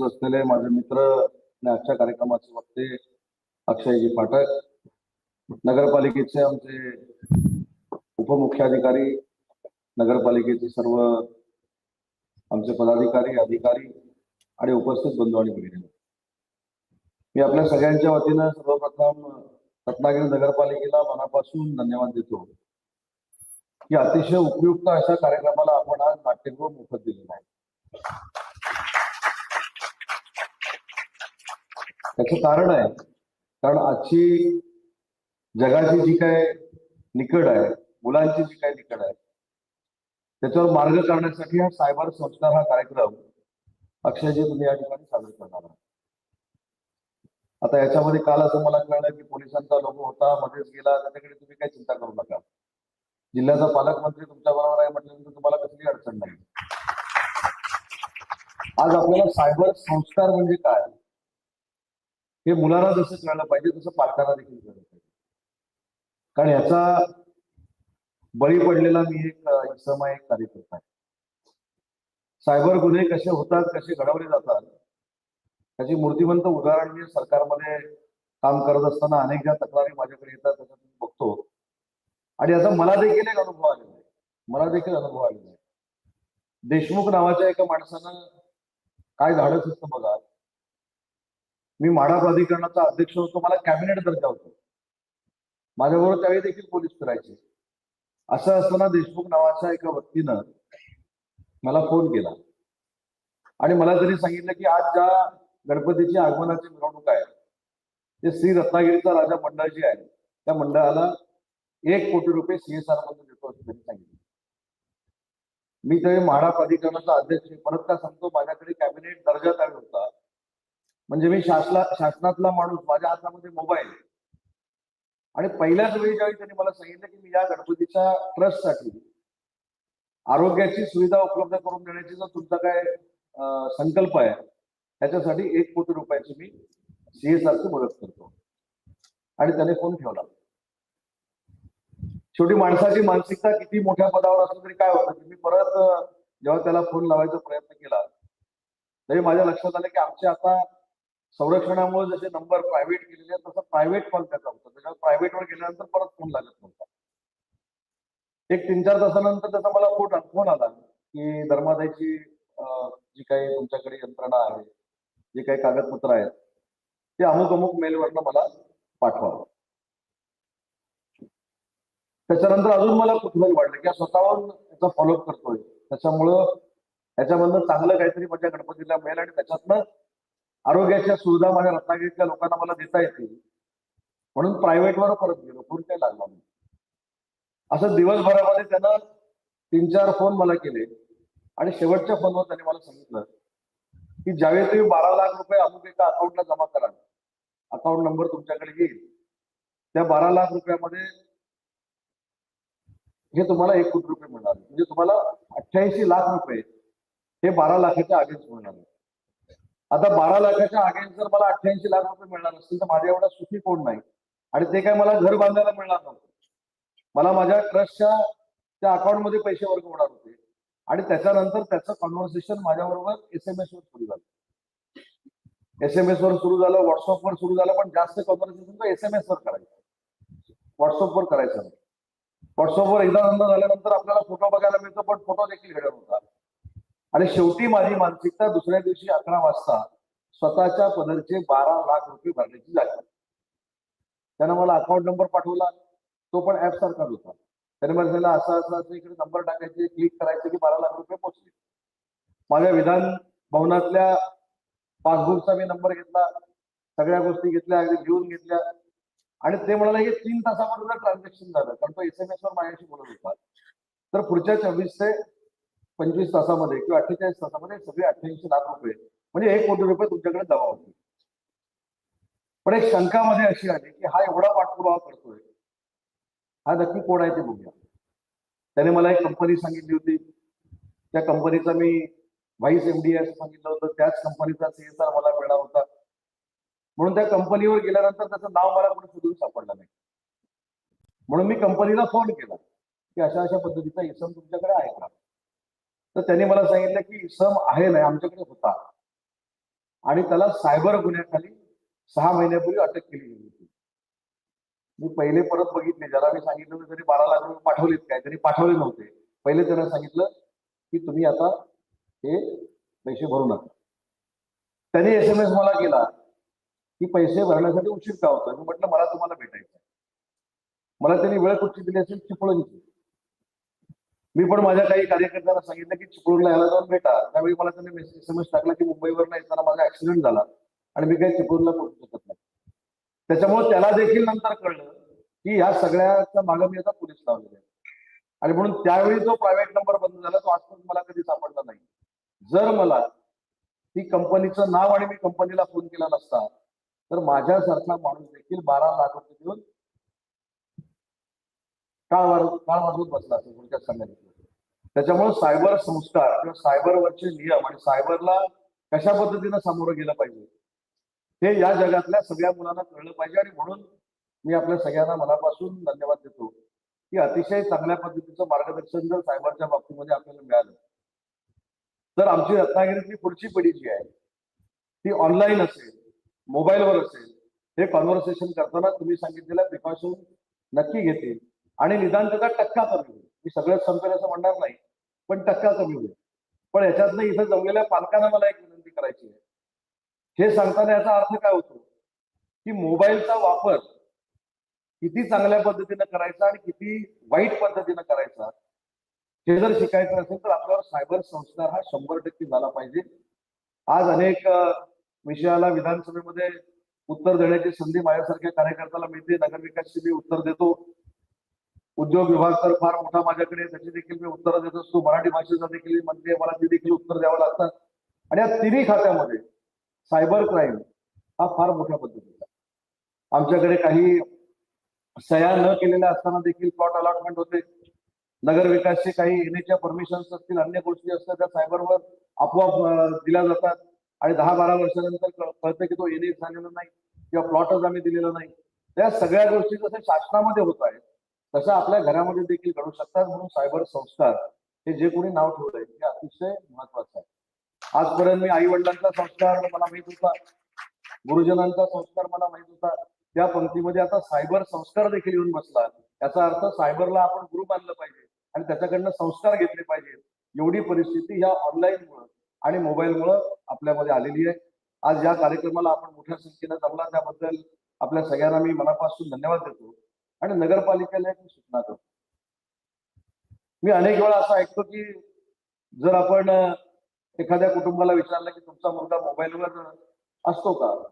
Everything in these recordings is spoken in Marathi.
असलेले माझे मित्र आजच्या कार्यक्रमाचे वक्ते अक्षयजी पाठक नगरपालिकेचे आमचे उपमुख्याधिकारी नगरपालिकेचे सर्व आमचे पदाधिकारी अधिकारी आणि उपस्थित बंधू आणि भगिनी मी आपल्या सगळ्यांच्या वतीनं सर्वप्रथम रत्नागिरी नगरपालिकेला मनापासून धन्यवाद देतो. की अतिशय उपयुक्त अशा कार्यक्रमाला आपण आज नाट्यगृह मोफत दिलेलं आहे. त्याचं कारण आहे. कारण आजची जगाची जी काय निकड आहे मुलांची जी काय निकड आहे त्याच्यावर मार्ग काढण्यासाठी हा सायबर संस्कार हा कार्यक्रम अक्षयजी तुम्ही या ठिकाणी सादर करणार आहात आता याच्यामध्ये काल असं मला कळलं की पोलिसांचा लोगो होता मध्येच गेला त्याच्याकडे तुम्ही काही चिंता करू नका. जिल्ह्याचा पालकमंत्री तुमच्या बरोबर आहे म्हटल्यानंतर तुम्हाला कसली अडचण नाही. आज आपल्याला सायबर संस्कार म्हणजे काय? हे मुलांना जसं कळलं पाहिजे तसं पालकांना देखील कळलं पाहिजे. कारण याचा बळी पडलेला मी एक अ, इसम आहे, एक कार्यकर्ता आहे. सायबर गुन्हे कसे होतात कसे घडवले जातात त्याची मूर्तिमंत उदाहरण मी सरकारमध्ये काम करत असताना अनेक ज्या तक्रारी माझ्याकडे येतात त्याच्यात मी बघतो. आणि याचा मला देखील एक अनुभव आलेला आहे. मला देखील अनुभव आलेला आहे. देशमुख नावाच्या एका माणसानं काय धाडस असतं बघा मी माडा प्राधिकरणाचा अध्यक्ष होतो मला कॅबिनेट दर्जा होतो. माझ्याबरोबर त्यावेळी देखील पोलीस फिरायचे. असं असताना देशमुख नावाच्या एका व्यक्तीनं मला फोन केला. आणि मला तरी सांगितलं की आज ज्या गणपतीची आगमनाची मिरवणूक आहे ते श्री रत्नागिरीचा राजा मंडळ जे आहे त्या मंडळाला एक कोटी रुपये सीएसआरमध्ये देतो असं त्यांनी सांगितलं. मी त्यावेळी म्हाडा प्राधिकरणाचा अध्यक्ष परत का सांगतो माझ्याकडे कॅबिनेट दर्जा त्यावेळी होता म्हणजे मी शासना शासनातला माणूस माझ्या हातामध्ये मोबाईल आणि पहिल्याच वेळी ज्यावेळी त्यांनी मला सांगितलं की मी या गणपतीच्या ट्रस्टसाठी आरोग्याची सुविधा उपलब्ध करून देण्याची जो तुमचा काय संकल्प आहे त्याच्यासाठी एक कोटी रुपयाची मी सीएसआरची मदत करतो. आणि त्याने फोन ठेवला. शेवटी माणसाची मानसिकता किती मोठ्या पदावर असली तरी काय होतं की मी परत जेव्हा त्याला फोन लावायचा प्रयत्न केला तरी माझ्या लक्षात आलं की आमचे आता संरक्षणामुळे जसे नंबर प्रायव्हेट केलेले आहेत तसं प्रायव्हेट कॉल त्याचा होता. त्याच्यावर प्रायव्हेटवर गेल्यानंतर परत फोन लागत नव्हता. एक तीन चार तासानंतर त्याचा मला फोन फोन आला की धर्मादायची जी काही तुमच्याकडे यंत्रणा आहे जे काही कागदपत्र आहेत ते अमुक अमुक मेलवरनं मला पाठवा त्याच्यानंतर अजून मला कुतूहल वाटलं की स्वतःहून त्याचा फॉलोअप करतोय. त्याच्यामुळं त्याच्यामधनं चांगलं काहीतरी माझ्या गणपतीला मिळेल आणि त्याच्यातनं आरोग्याच्या सुविधा माझ्या रत्नागिरीतल्या लोकांना मला देता येतील. म्हणून प्रायव्हेटवर परत गेलो. फोन काही लागला नाही. असं दिवसभरामध्ये त्यानं तीन चार फोन मला केले. आणि शेवटच्या फोनवर त्याने मला सांगितलं की ज्यावेळी तुम्ही बारा लाख रुपये अमुक एका अकाउंटला जमा कराल अकाउंट नंबर तुमच्याकडे येईल. त्या बारा लाख रुपयामध्ये हे तुम्हाला एक कोटी रुपये मिळणार. म्हणजे तुम्हाला अठ्ठ्याऐंशी लाख रुपये हे बारा लाखाच्या आधीच मिळणार. आहे. आता बारा लाखाच्या अगेन्स्ट जर मला अठ्ठ्याऐंशी लाख रुपये मिळणार असतील तर माझ्या एवढा सुखी कोण नाही? आणि ते काय मला घर बांधायला मिळणार नव्हतं. मला माझ्या ट्रस्टच्या त्या अकाउंटमध्ये पैसे वर्ग होणार होते. आणि त्याच्यानंतर त्याचं कॉन्व्हर्सेशन माझ्याबरोबर एस एम एस वर सुरू झालं. एस एम एस वर सुरू झालं व्हॉट्सअपवर सुरू झालं पण जास्त कॉन्व्हर्सेशन एस एम एस वर करायचं. व्हॉट्सअपवर करायचं नाही. व्हॉट्सअपवर एकदा नंतर झाल्यानंतर आपल्याला फोटो बघायला मिळतो पण फोटो देखील घडत होता. आणि शेवटी माझी मानसिकता दुसऱ्या दिवशी अकरा वाजता स्वतःच्या पदरचे बारा लाख रुपये भरण्याची झाली. त्यानं मला अकाउंट नंबर पाठवला. तो पण ऍप सारखाच होता. त्याने मला त्याला असं असं असं इकडे नंबर टाकायचे क्लिक करायचे की बारा लाख रुपये पोहोचले माझ्या विधान भवनातल्या पासबुकचा मी नंबर घेतला. सगळ्या गोष्टी घेतल्या अगदी घेऊन घेतल्या. आणि ते म्हणाले की तीन तासामध्ये ट्रान्झॅक्शन झालं. कारण तो एस एम एस वर माझ्याशी बोलत होता. तर पुढच्या चोवीस ते पंचवीस तासामध्ये किंवा अठ्ठेचाळीस तासामध्ये सगळे अठ्ठ्याऐंशी लाख रुपये म्हणजे एक कोटी रुपये तुमच्याकडे जमा होतील. पण एक शंका मध्ये अशी आली की हा एवढा पाठपुरावा करतोय. हा नक्की कोण आहे ते बघूया. त्याने मला एक कंपनी सांगितली होती. त्या कंपनीचा मी व्हाईस एमडी असं सांगितलं होतं. त्याच कंपनीचा सीएसआर मला मिळणार होता. म्हणून त्या कंपनीवर गेल्यानंतर त्याचं नाव मला कोणी शोधून सापडलं नाही. म्हणून मी कंपनीला फोन केला की अशा अशा पद्धतीचा इसम तुमच्याकडे आहे का? तर त्यांनी मला सांगितलं की सम आहे नाही आमच्याकडे होता. आणि त्याला सायबर गुन्ह्याखाली सहा महिन्यापूर्वी अटक केली गेली होती. मी पहिले परत बघितले ज्याला मी सांगितलं मी तरी बारा लाख रुपये पाठवलेत काय तरी पाठवले नव्हते. पहिले त्यांना सांगितलं की तुम्ही आता हे पैसे भरू नका. त्यांनी एस एम एस मला केला की पैसे भरण्यासाठी उशीर का होता मी म्हटलं मला तुम्हाला भेटायचं आहे. मला त्यांनी वेळ कुठची दिली असेल चिपळूणची मी पण माझ्या काही कार्यकर्त्यांना सांगितलं की चिपळूणला यायला जाऊन भेटा. त्यावेळी मला त्यांनी मेसेज समज टाकला की मुंबईवर येताना माझा ऍक्सिडेंट झाला आणि मी काही चिपळूणला पोहोचू शकत नाही. त्याच्यामुळे त्याला देखील नंतर कळलं की ह्या सगळ्याच्या मागे मी आता पोलीस लावलेले आहे आणि म्हणून त्यावेळी जो प्रायव्हेट नंबर बंद झाला तो आजपर्यंत मला कधी सापडला नाही. जर मला ती कंपनीचं नाव आणि मी कंपनीला फोन केला नसता तर माझ्यासारखा माणूस देखील बारा लाख रुपये देऊन काळ वाढ काळ बसला असेल थोडक्यात सांगायचं त्याच्यामुळे सायबर संस्कार किंवा सायबरवरचे नियम आणि सायबरला कशा पद्धतीनं सामोरं गेलं पाहिजे हे या जगातल्या सगळ्या मुलांना कळलं पाहिजे आणि म्हणून मी आपल्या सगळ्यांना मनापासून धन्यवाद देतो की अतिशय चांगल्या पद्धतीचं मार्गदर्शन जर सायबरच्या बाबतीमध्ये आपल्याला मिळालं. तर आमची रत्नागिरीतली पुढची पिढी जी आहे ती ऑनलाईन असेल मोबाईलवर असेल हे कॉन्व्हर्सेशन करताना तुम्ही सांगितलेल्या प्रिकॉशन नक्की घेतील. आणि निदान त्याचा टक्का कमी होईल. मी सगळंच संपेल असं म्हणणार नाही पण टक्का कमी होईल. पण याच्यातनं इथं जमलेल्या पालकांना मला एक विनंती करायची आहे. हे सांगताना याचा अर्थ काय होतो? की मोबाईलचा वापर किती चांगल्या पद्धतीनं करायचा आणि किती वाईट पद्धतीनं करायचा हे जर शिकायचं असेल तर आपल्यावर सायबर संस्कार हा शंभर टक्के झाला पाहिजे. आज अनेक विषयाला विधानसभेमध्ये उत्तर देण्याची संधी माझ्यासारख्या कार्यकर्त्याला मिळते. नगरविकासची मी उत्तर देतो. उद्योग विभाग तर फार मोठा माझ्याकडे त्याची देखील मी उत्तर देत असतो. मराठी भाषेचा देखील मंत्री मला ते देखील उत्तर द्यावं लागतात आणि या तिन्ही खात्यामध्ये सायबर क्राईम हा फार मोठ्या पद्धतीचा आमच्याकडे काही सह्या न केलेल्या असताना देखील प्लॉट अलॉटमेंट होते. नगर विकासचे काही एनएच्या परमिशन्स असतील अन्य गोष्टी असतात त्या सायबरवर आपोआप दिल्या जातात. आणि दहा बारा वर्षानंतर कळतं की तो येणे झालेला नाही किंवा प्लॉटच आम्ही दिलेला नाही. त्या सगळ्या गोष्टी जसं शासनामध्ये होत आहेत तसं आपल्या घरामध्ये देखील घडू शकतात म्हणून सायबर संस्कार हे जे कोणी नाव ठेवलंय हे अतिशय महत्वाचं आहे. आजपर्यंत मी आई वडिलांचा संस्कार मला माहीत होता गुरुजनांचा संस्कार मला माहीत होता. त्या पंक्तीमध्ये आता सायबर संस्कार देखील येऊन बसला. याचा अर्थ सायबरला आपण गुरु मानलं पाहिजे आणि त्याच्याकडनं संस्कार घेतले पाहिजेत. एवढी परिस्थिती ह्या ऑनलाईनमुळं आणि मोबाईल मुळे आपल्यामध्ये आलेली आहे. आज या कार्यक्रमाला आपण मोठ्या संख्येनं जमला. त्याबद्दल आपल्या सगळ्यांना मी मनापासून धन्यवाद देतो. आणि नगरपालिकेला एक सूचना करतो. मी अनेक वेळा असं ऐकतो की जर आपण एखाद्या कुटुंबाला विचारलं की तुमचा मुलगा मोबाईलवर असतो का?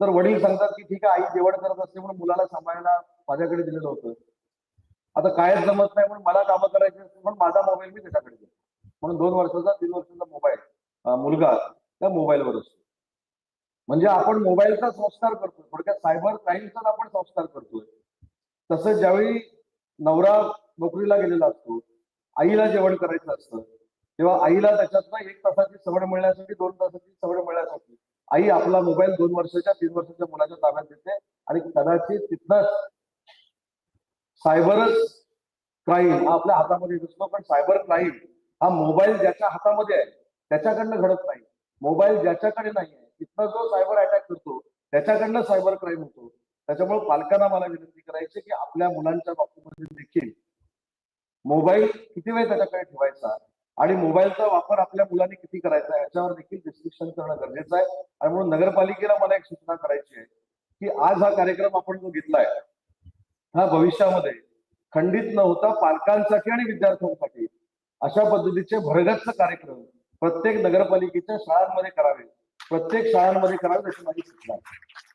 तर वडील सांगतात की ठीक आहे आई जेवण करत असते म्हणून मुलाला सांभाळायला माझ्याकडे दिलेलं होतं. आता कायच जमत नाही म्हणून मला कामं करायची असते म्हणून माझा मोबाईल मी त्याच्याकडे देतो. म्हणून दोन वर्षाचा तीन वर्षाचा मोबाईल मुलगा त्या मोबाईलवर असतो. म्हणजे आपण मोबाईलचा संस्कार करतोय. थोडक्यात सायबर क्राईमचा आपण संस्कार करतोय. तसंच ज्यावेळी नवरा नोकरीला गेलेला असतो आईला जेवण करायचं असतं तेव्हा आईला त्याच्यातनं एक तासाची सवड मिळण्यासाठी दोन तासाची सवड मिळण्यासाठी आई आपला मोबाईल दोन वर्षाच्या तीन वर्षाच्या मुलाच्या ताब्यात देते आणि कदाचित तिथनंच सायबरच क्राईम हा आपल्या हातामध्ये दिसतो पण सायबर क्राईम हा मोबाईल ज्याच्या हातामध्ये आहे त्याच्याकडनं घडत नाही. मोबाईल ज्याच्याकडे नाही आहे तिथनं जो सायबर अटॅक करतो त्याच्याकडनं सायबर क्राईम होतो. त्याच्यामुळे पालकांना मला विनंती करायची की आपल्या मुलांच्या बाबतीमध्ये देखील मोबाईल किती वेळ त्याच्याकडे ठेवायचा? आणि मोबाईलचा वापर आपल्या मुलांनी किती करायचा? याच्यावर देखील रिस्ट्रिक्शन करणं गरजेचं आहे. आणि म्हणून नगरपालिकेला मला एक सूचना करायची आहे की आज हा कार्यक्रम आपण जो घेतलाय हा भविष्यामध्ये खंडित न होता पालकांसाठी आणि विद्यार्थ्यांसाठी अशा पद्धतीचे भरगच्च कार्यक्रम प्रत्येक नगरपालिकेच्या शाळांमध्ये करावे. प्रत्येक शाळांमध्ये करावे अशी माझी सूचना आहे.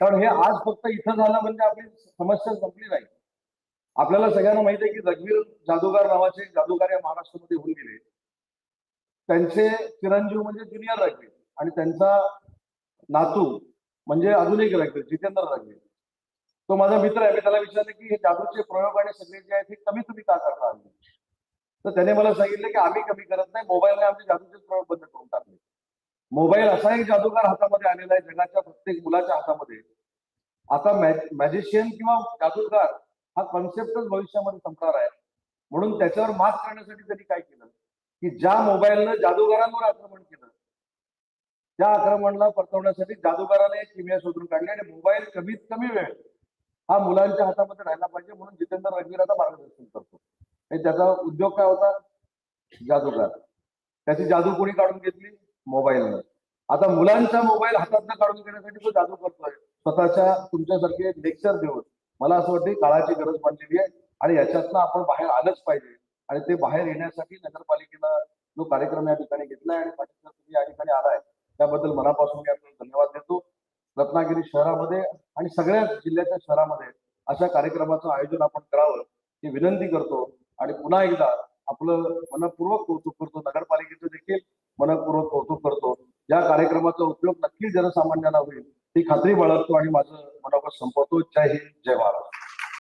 कारण हे आज फक्त इथं झालं म्हणजे आपली समस्या संपली नाही. आपल्याला सगळ्यांना माहिती आहे की रघवीर जादूगार नावाचे जादूगार या महाराष्ट्रामध्ये होऊन गेले. त्यांचे चिरंजीव म्हणजे ज्युनियर रघवीर आणि त्यांचा नातू म्हणजे अजून एक रघवीर जितेंद्र रघवीर तो माझा मित्र आहे मी त्याला विचारलं की हे जादूचे प्रयोग आणि सगळे जे आहेत हे कमी तुम्ही का करता? तर त्याने मला सांगितलं की आम्ही कमी करत नाही मोबाईलने आमचे जादूचे प्रयोग बंद करून टाकले. मोबाईल असा एक जादूगार हातामध्ये आलेला आहे जगाच्या प्रत्येक मुलाच्या हातामध्ये. आता मॅजिशियन किंवा जादूगार हा कॉन्सेप्टच भविष्यामध्ये संपणार आहे. म्हणून त्याच्यावर मात करण्यासाठी त्यांनी काय केलं? की ज्या मोबाईलनं जादूगारांवर आक्रमण केलं त्या आक्रमणाला परतवण्यासाठी जादूगाराने एक किमया शोधून काढली आणि मोबाईल कमीत कमी वेळ हा मुलांच्या हातामध्ये राहिला पाहिजे म्हणून जितेंद्र रणवीर आता मार्गदर्शन करतो. आणि त्याचा उद्योग काय होता? जादूगार. त्याची जादू कोणी काढून घेतली? मोबाईलनं. आता मुलांचा मोबाईल हातातनं काढून घेण्यासाठी तो जादू करतोय. स्वतःच्या तुमच्यासारखे लेक्चर देऊन. मला असं वाटतं काळाची गरज पडलेली आहे आणि याच्यातनं आपण बाहेर आलंच पाहिजे. आणि ते बाहेर येण्यासाठी नगरपालिकेनं जो कार्यक्रम या ठिकाणी घेतलाय आणि पाटील तुम्ही या ठिकाणी आलाय त्याबद्दल मनापासून मी आपल्याला धन्यवाद देतो. रत्नागिरी शहरामध्ये आणि सगळ्याच जिल्ह्याच्या शहरामध्ये अशा कार्यक्रमाचं आयोजन आपण करावं ही विनंती करतो. आणि पुन्हा एकदा आपलं मनपूर्वक कौतुक करतो. नगरपालिकेचं देखील मनपूर्वक कौतुक करतो या कार्यक्रमाचा उपयोग नक्की जनसामान्यांना होईल. ही खात्री बाळगतो आणि माझं मनोगत संपवतो. जय हिंद जय महाराष्ट्र